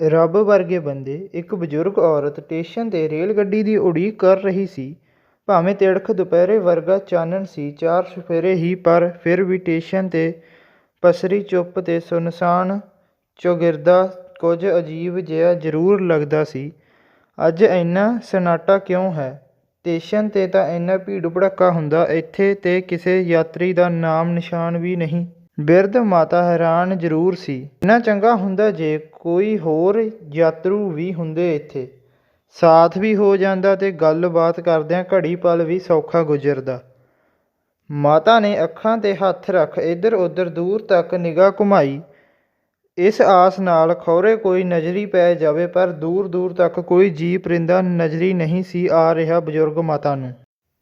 ਰੱਬ ਵਰਗੇ ਬੰਦੇ ਇੱਕ ਬਜ਼ੁਰਗ ਔਰਤ ਸਟੇਸ਼ਨ 'ਤੇ ਰੇਲ ਗੱਡੀ ਦੀ ਉਡੀਕ ਕਰ ਰਹੀ ਸੀ। ਭਾਵੇਂ ਤਿੜਕ ਦੁਪਹਿਰੇ ਵਰਗਾ ਚਾਨਣ ਸੀ, ਚਾਰ ਸਫੇਰੇ ਹੀ, ਪਰ ਫਿਰ ਵੀ ਸਟੇਸ਼ਨ 'ਤੇ ਪਸਰੀ ਚੁੱਪ ਤੇ ਸੁਨਸਾਨ ਚੌਗਿਰਦਾ ਕੁਝ ਅਜੀਬ ਜਿਹਾ ਜ਼ਰੂਰ ਲੱਗਦਾ ਸੀ। ਅੱਜ ਇੰਨਾ ਸਨਾਟਾ ਕਿਉਂ ਹੈ? ਸਟੇਸ਼ਨ 'ਤੇ ਤਾਂ ਇੰਨਾ ਭੀੜ ਭੜੱਕਾ ਹੁੰਦਾ, ਇੱਥੇ ਤੇ ਕਿਸੇ ਯਾਤਰੀ ਦਾ ਨਾਮ ਨਿਸ਼ਾਨ ਵੀ ਨਹੀਂ। ਬਿਰਧ ਮਾਤਾ ਹੈਰਾਨ ਜ਼ਰੂਰ ਸੀ। ਇੰਨਾ ਚੰਗਾ ਹੁੰਦਾ ਜੇ ਕੋਈ ਹੋਰ ਯਾਤਰੂ ਵੀ ਹੁੰਦੇ ਇੱਥੇ। ਸਾਥ ਵੀ ਹੋ ਜਾਂਦਾ ਤੇ ਗੱਲਬਾਤ ਕਰਦਿਆਂ ਘੜੀ ਪਲ ਵੀ ਸੌਖਾ ਗੁਜ਼ਰਦਾ। ਮਾਤਾ ਨੇ ਅੱਖਾਂ 'ਤੇ ਹੱਥ ਰੱਖ ਇੱਧਰ ਉੱਧਰ ਦੂਰ ਤੱਕ ਨਿਗਾਹ ਘੁਮਾਈ। ਇਸ ਆਸ ਨਾਲ ਖੌਰੇ ਕੋਈ ਨਜ਼ਰੀ ਪੈ ਜਾਵੇ, ਪਰ ਦੂਰ ਦੂਰ ਤੱਕ ਕੋਈ ਜੀਵ ਪਰਿੰਦਾ ਨਜ਼ਰੀ ਨਹੀਂ ਸੀ ਆ ਰਿਹਾ ਬਜ਼ੁਰਗ ਮਾਤਾ ਨੂੰ।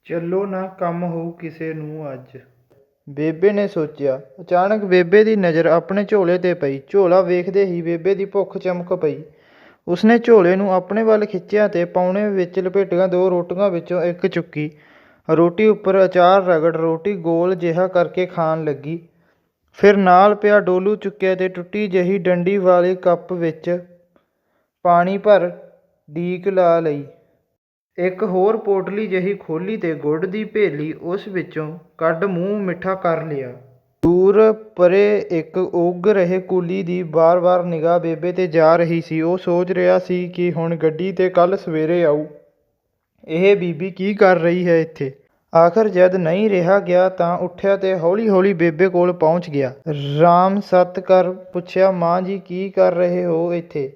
ਚੱਲੋ ਨਾ, ਕੰਮ ਹੋਊ ਕਿਸੇ ਨੂੰ ਅੱਜ। ਬੇਬੇ ਨੇ ਸੋਚਿਆ, ਅਚਾਨਕ ਬੇਬੇ ਦੀ ਨਜ਼ਰ ਆਪਣੇ ਝੋਲੇ ਤੇ ਪਈ, ਝੋਲਾ ਵੇਖਦੇ ਹੀ ਬੇਬੇ ਦੀ ਭੁੱਖ ਚਮਕ ਪਈ। ਉਸਨੇ ਝੋਲੇ ਨੂੰ ਆਪਣੇ ਵੱਲ ਖਿੱਚਿਆ ਤੇ ਪੌਣੇ ਵਿੱਚ ਲਪੇਟੀਆਂ ਦੋ ਰੋਟੀਆਂ ਵਿੱਚੋਂ ਇੱਕ ਚੁੱਕੀ। ਰੋਟੀ ਉੱਪਰ ਅਚਾਰ ਰਗੜ ਰੋਟੀ ਗੋਲ ਜਿਹਾ ਕਰਕੇ ਖਾਣ ਲੱਗੀ। ਫਿਰ ਨਾਲ ਪਿਆ ਡੋਲੂ ਚੁੱਕਿਆ ਤੇ ਟੁੱਟੀ ਜਿਹੀ ਡੰਡੀ ਵਾਲੇ ਕੱਪ ਵਿੱਚ ਪਾਣੀ ਭਰ ਡੀਕ ਲਾ ਲਈ। ਇੱਕ ਹੋਰ ਪੋਟਲੀ ਜਿਹੀ ਖੋਲੀ ਅਤੇ ਗੁੜ ਦੀ ਭੇਲੀ ਉਸ ਵਿੱਚੋਂ ਕੱਢ ਮੂੰਹ ਮਿੱਠਾ ਕਰ ਲਿਆ। ਦੂਰ ਪਰੇ ਇੱਕ ਉੱਗ ਰਹੇ ਕੁਲੀ ਦੀ ਵਾਰ ਵਾਰ ਨਿਗਾਹ ਬੇਬੇ ਤੇ ਜਾ ਰਹੀ ਸੀ। ਉਹ ਸੋਚ ਰਿਹਾ ਸੀ ਕਿ ਹੁਣ ਗੱਡੀ ਤੇ ਕੱਲ੍ਹ ਸਵੇਰੇ ਆਊ। ਇਹ ਬੀਬੀ ਕੀ ਕਰ ਰਹੀ ਹੈ ਇੱਥੇ? ਆਖਰ ਜਦ ਨਹੀਂ ਰਿਹਾ ਗਿਆ ਤਾਂ ਉੱਠਿਆ ਤੇ ਹੌਲੀ-ਹੌਲੀ ਬੇਬੇ ਕੋਲ ਪਹੁੰਚ ਗਿਆ। ਰਾਮ ਸਤ ਕਰ ਪੁੱਛਿਆ, ਮਾਂ ਜੀ ਕੀ ਕਰ ਰਹੇ ਹੋ ਇੱਥੇ?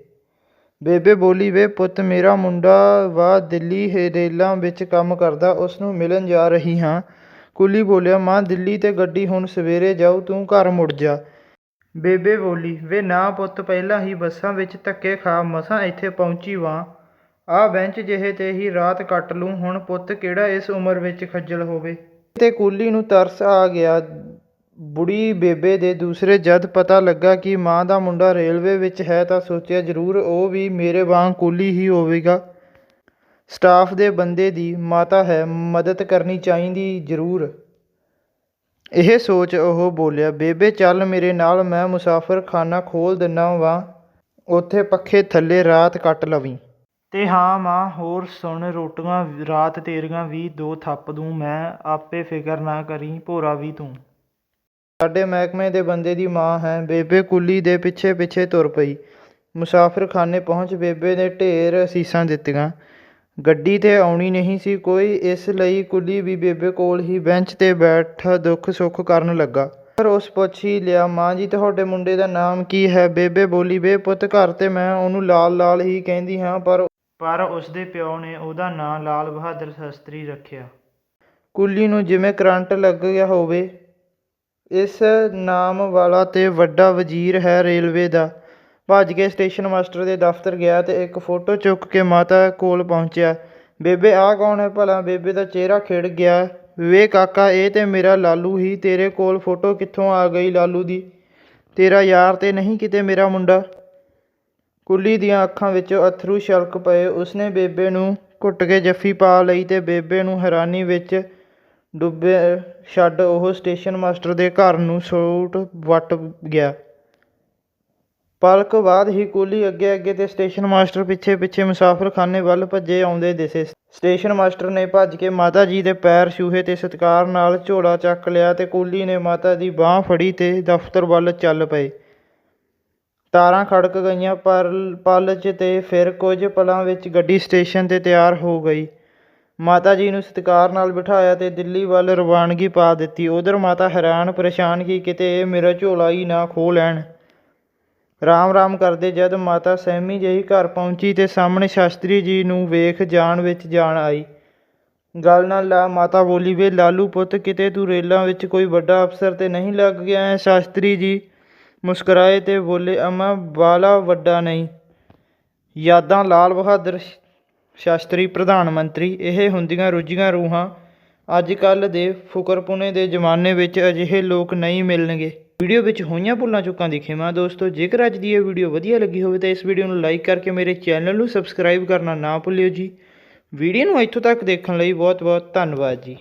ਬੇਬੇ ਬੋਲੀ, ਵੇ ਪੁੱਤ, ਮੇਰਾ ਮੁੰਡਾ ਵਾ ਦਿੱਲੀ ਰੇਲਾਂ ਵਿੱਚ ਕੰਮ ਕਰਦਾ ਉਸ ਨੂੰ ਮਿਲਣ ਜਾ ਰਹੀ ਹਾਂ। ਕੁਲੀ ਬੋਲਿਆ, ਮਾਂ, ਦਿੱਲੀ ਤੇ ਗੱਡੀ ਹੁਣ ਸਵੇਰੇ ਜਾਊ, ਤੂੰ ਘਰ ਮੁੜ ਜਾ। ਬੇਬੇ ਬੋਲੀ, ਵੇ ਨਾ ਪੁੱਤ, ਪਹਿਲਾਂ ਹੀ ਬੱਸਾਂ ਵਿੱਚ ਧੱਕੇ ਖਾ, ਮਸਾਂ ਇੱਥੇ ਪਹੁੰਚੀ ਵਾਂ। ਆਹ ਬੈਂਚ ਜਿਹੇ ਤੇ ਹੀ ਰਾਤ ਕੱਟ ਲੂੰ, ਹੁਣ ਪੁੱਤ ਕਿਹੜਾ ਇਸ ਉਮਰ ਵਿੱਚ ਖੱਜਲ ਹੋਵੇ? ਤੇ ਕੁਲੀ ਨੂੰ ਤਰਸ ਆ ਗਿਆ। ਬੁੜੀ ਬੇਬੇ ਦੇ ਦੂਸਰੇ ਜਦ ਪਤਾ ਲੱਗਾ ਕਿ ਮਾਂ ਦਾ ਮੁੰਡਾ ਰੇਲਵੇ ਵਿੱਚ ਹੈ ਤਾਂ ਸੋਚਿਆ ਜ਼ਰੂਰ ਉਹ ਵੀ ਮੇਰੇ ਵਾਂਗ ਕੂਲੀ ਹੀ ਹੋਵੇਗਾ। ਸਟਾਫ ਦੇ ਬੰਦੇ ਦੀ ਮਾਤਾ ਹੈ, ਮਦਦ ਕਰਨੀ ਚਾਹੀਦੀ ਜ਼ਰੂਰ। ਇਹ ਸੋਚ ਉਹ ਬੋਲਿਆ, ਬੇਬੇ ਚੱਲ ਮੇਰੇ ਨਾਲ, ਮੈਂ ਮੁਸਾਫਰ ਖਾਨਾ ਖੋਲ ਦਿੰਨਾ ਵਾਂ। ਉੱਥੇ ਪੱਖੇ ਥੱਲੇ ਰਾਤ ਕੱਟ ਲਵੀਂ। ਤੇ ਹਾਂ ਮਾਂ, ਹੋਰ ਸੁਣ, ਰੋਟੀਆਂ ਰਾਤ ਤੇਰੀਆਂ ਵੀ ਦੋ ਥੱਪ ਦੂੰ, ਮੈਂ ਆਪੇ ਫਿਕਰ ਨਾ ਕਰੀ, ਭੋਰਾ ਵੀ ਤੂੰ। ਸਾਡੇ ਮਹਿਕਮੇ ਦੇ ਬੰਦੇ ਦੀ ਮਾਂ ਹੈ। ਬੇਬੇ ਕੁੱਲੀ ਦੇ ਪਿੱਛੇ ਪਿੱਛੇ ਤੁਰ ਪਈ। ਮੁਸਾਫਰਖਾਨੇ ਪਹੁੰਚ ਬੇਬੇ ਨੇ ਢੇਰ ਅਸੀਸਾਂ ਦਿੱਤੀਆਂ। ਗੱਡੀ ਤੇ ਆਉਣੀ ਨਹੀਂ ਸੀ ਕੋਈ ਇਸ ਲਈ ਕੁੱਲੀ ਵੀ ਬੇਬੇ ਕੋਲ ਹੀ ਬੈਂਚ ਤੇ ਬੈਠ ਦੁੱਖ ਸੁੱਖ ਕਰਨ ਲੱਗਾ। ਪਰ ਉਸ ਪੁੱਛ ਹੀ ਲਿਆ ਮਾਂ ਜੀ ਤੁਹਾਡੇ ਮੁੰਡੇ ਦਾ ਨਾਮ ਕੀ ਹੈ? ਬੇਬੇ ਬੋਲੀ ਵੇ ਪੁੱਤ ਘਰ ਤੇ ਮੈਂ ਉਹਨੂੰ ਲਾਲ ਲਾਲ ਹੀ ਕਹਿੰਦੀ ਹਾਂ ਪਰ ਪਰ ਉਸਦੇ ਪਿਓ ਨੇ ਉਹਦਾ ਨਾਂ ਲਾਲ ਬਹਾਦਰ ਸ਼ਾਸਤਰੀ ਰੱਖਿਆ। ਕੁੱਲੀ ਨੂੰ ਜਿਵੇਂ ਕਰੰਟ ਲੱਗ ਗਿਆ ਹੋਵੇ ਇਸ ਨਾਮ ਵਾਲਾ ਤੇ ਵੱਡਾ ਵਜ਼ੀਰ ਹੈ ਰੇਲਵੇ ਦਾ। ਭੱਜ ਕੇ ਸਟੇਸ਼ਨ ਮਾਸਟਰ ਦੇ ਦਫ਼ਤਰ ਗਿਆ ਤੇ ਇੱਕ ਫੋਟੋ ਚੁੱਕ ਕੇ ਮਾਤਾ ਕੋਲ ਪਹੁੰਚਿਆ। ਬੇਬੇ, ਆਹ ਕੌਣ ਹੈ ਭਲਾ? ਬੇਬੇ ਦਾ ਚਿਹਰਾ ਖਿੜ ਗਿਆ। ਵੇ ਕਾਕਾ, ਇਹ ਤੇ ਮੇਰਾ ਲਾਲੂ ਹੀ। ਤੇਰੇ ਕੋਲ ਫੋਟੋ ਕਿੱਥੋਂ ਆ ਗਈ ਲਾਲੂ ਦੀ? ਤੇਰਾ ਯਾਰ ਤੇ ਨਹੀਂ ਕਿਤੇ ਮੇਰਾ ਮੁੰਡਾ? ਕੁੱਲੀ ਦੀਆਂ ਅੱਖਾਂ ਵਿੱਚੋਂ ਅਥਰੂ ਛਲਕ ਪਏ। ਉਸਨੇ ਬੇਬੇ ਨੂੰ ਘੁੱਟ ਕੇ ਜੱਫੀ ਪਾ ਲਈ ਤੇ ਬੇਬੇ ਨੂੰ ਹੈਰਾਨੀ ਵਿੱਚ ਡੁੱਬੇ, ਛੱਡ ਉਹ ਸਟੇਸ਼ਨ ਮਾਸਟਰ ਦੇ ਘਰ ਨੂੰ ਸੂਟ ਵੱਟ ਗਿਆ। ਪਲਕ ਬਾਅਦ ਹੀ ਕੂਲੀ ਅੱਗੇ ਅੱਗੇ ਤੇ ਸਟੇਸ਼ਨ ਮਾਸਟਰ ਪਿੱਛੇ ਪਿੱਛੇ ਮੁਸਾਫਰਖਾਨੇ ਵੱਲ ਭੱਜੇ ਆਉਂਦੇ ਦਿਸੇ। ਸਟੇਸ਼ਨ ਮਾਸਟਰ ਨੇ ਭੱਜ ਕੇ ਮਾਤਾ ਜੀ ਦੇ ਪੈਰ ਛੂਹੇ ਤੇ ਸਤਿਕਾਰ ਨਾਲ ਝੋਲਾ ਚੱਕ ਲਿਆ ਤੇ ਕੂਲੀ ਨੇ ਮਾਤਾ ਦੀ ਬਾਹ ਫੜੀ ਤੇ ਦਫ਼ਤਰ ਵੱਲ ਚੱਲ ਪਏ। ਤਾਰਾਂ ਖੜਕ ਗਈਆਂ, ਪਰ ਪਲ 'ਚ ਤੇ ਫਿਰ ਕੁਝ ਪਲਾਂ ਵਿੱਚ ਗੱਡੀ ਸਟੇਸ਼ਨ ਤੇ ਤਿਆਰ ਹੋ ਗਈ। ਮਾਤਾ ਜੀ ਨੂੰ ਸਤਿਕਾਰ ਨਾਲ ਬਿਠਾਇਆ ਤੇ ਦਿੱਲੀ ਵੱਲ ਰਵਾਨਗੀ ਪਾ ਦਿੱਤੀ। ਉਧਰ ਮਾਤਾ ਹੈਰਾਨ, ਪਰੇਸ਼ਾਨ ਕਿ ਕਿਤੇ ਇਹ ਮੇਰਾ ਝੋਲਾ ਹੀ ਨਾ ਖੋਹ ਲੈਣ। ਰਾਮ ਰਾਮ ਕਰਦੇ ਜਦ ਮਾਤਾ ਸਹਿਮੀ ਜਿਹੀ ਘਰ ਪਹੁੰਚੀ ਤੇ ਸਾਹਮਣੇ ਸ਼ਾਸਤਰੀ ਜੀ ਨੂੰ ਵੇਖ ਜਾਣ ਵਿੱਚ ਜਾਣ ਆਈ। ਗੱਲ ਨਾਲ ਲਾ, ਮਾਤਾ ਬੋਲੀ, ਵੇ ਲਾਲੂ ਪੁੱਤ, ਕਿਤੇ ਤੂੰ ਰੇਲਾਂ ਵਿੱਚ ਕੋਈ ਵੱਡਾ ਅਫਸਰ ਤੇ ਨਹੀਂ ਲੱਗ ਗਿਆ ਹੈ? ਸ਼ਾਸਤਰੀ ਜੀ ਮੁਸਕਰਾਏ ਤੇ ਬੋਲੇ, ਅਮਾ, ਬਾਲਾ ਵੱਡਾ ਨਹੀਂ। ਯਾਦਾਂ ਲਾਲ ਬਹਾਦਰ ਸ਼ਾਸਤਰੀ ਪ੍ਰਧਾਨ ਮੰਤਰੀ, ਇਹ ਹੁੰਦੀਆਂ ਰੁੱਝੀਆਂ ਰੂਹਾਂ ਅੱਜ ਕੱਲ੍ਹ ਦੇ ਫੁਕਰਪੁਨੇ ਦੇ ਜ਼ਮਾਨੇ ਵਿੱਚ ਅਜਿਹੇ ਲੋਕ ਨਹੀਂ ਮਿਲਣਗੇ। ਵੀਡੀਓ ਵਿੱਚ ਹੋਈਆਂ ਭੁੱਲਾਂ ਚੁੱਕਾਂ ਦੀ ਖਿਮਾ ਦੋਸਤੋ, ਜੇਕਰ ਅੱਜ ਦੀ ਇਹ ਵੀਡੀਓ ਵਧੀਆ ਲੱਗੀ ਹੋਵੇ ਤਾਂ ਇਸ ਵੀਡੀਓ ਨੂੰ ਲਾਈਕ ਕਰਕੇ ਮੇਰੇ ਚੈਨਲ ਨੂੰ ਸਬਸਕ੍ਰਾਈਬ ਕਰਨਾ ਨਾ ਭੁੱਲਿਓ ਜੀ। ਵੀਡੀਓ ਨੂੰ ਇੱਥੋਂ ਤੱਕ ਦੇਖਣ ਲਈ ਬਹੁਤ ਬਹੁਤ ਧੰਨਵਾਦ ਜੀ।